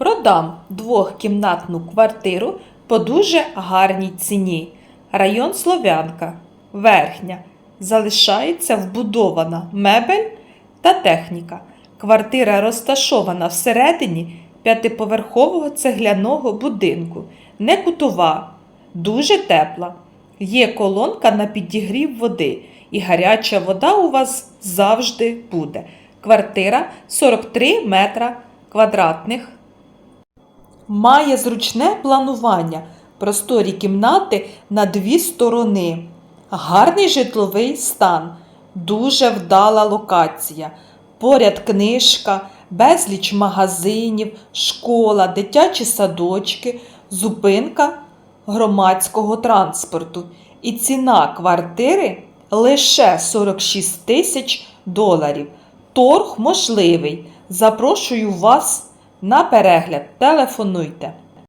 Продам двохкімнатну квартиру по дуже гарній ціні. Район Слов'янка, верхня. Залишається вбудована мебель та техніка. Квартира розташована всередині п'ятиповерхового цегляного будинку, не кутова, дуже тепла. Є колонка на підігрів води, і гаряча вода у вас завжди буде. Квартира 43 метра квадратних. Має зручне планування, просторі кімнати на дві сторони, гарний житловий стан, дуже вдала локація. Поряд книжка, безліч магазинів, школа, дитячі садочки, зупинка громадського транспорту. І ціна квартири лише 46 тисяч доларів. Торг можливий. Запрошую вас на перегляд. Телефонуйте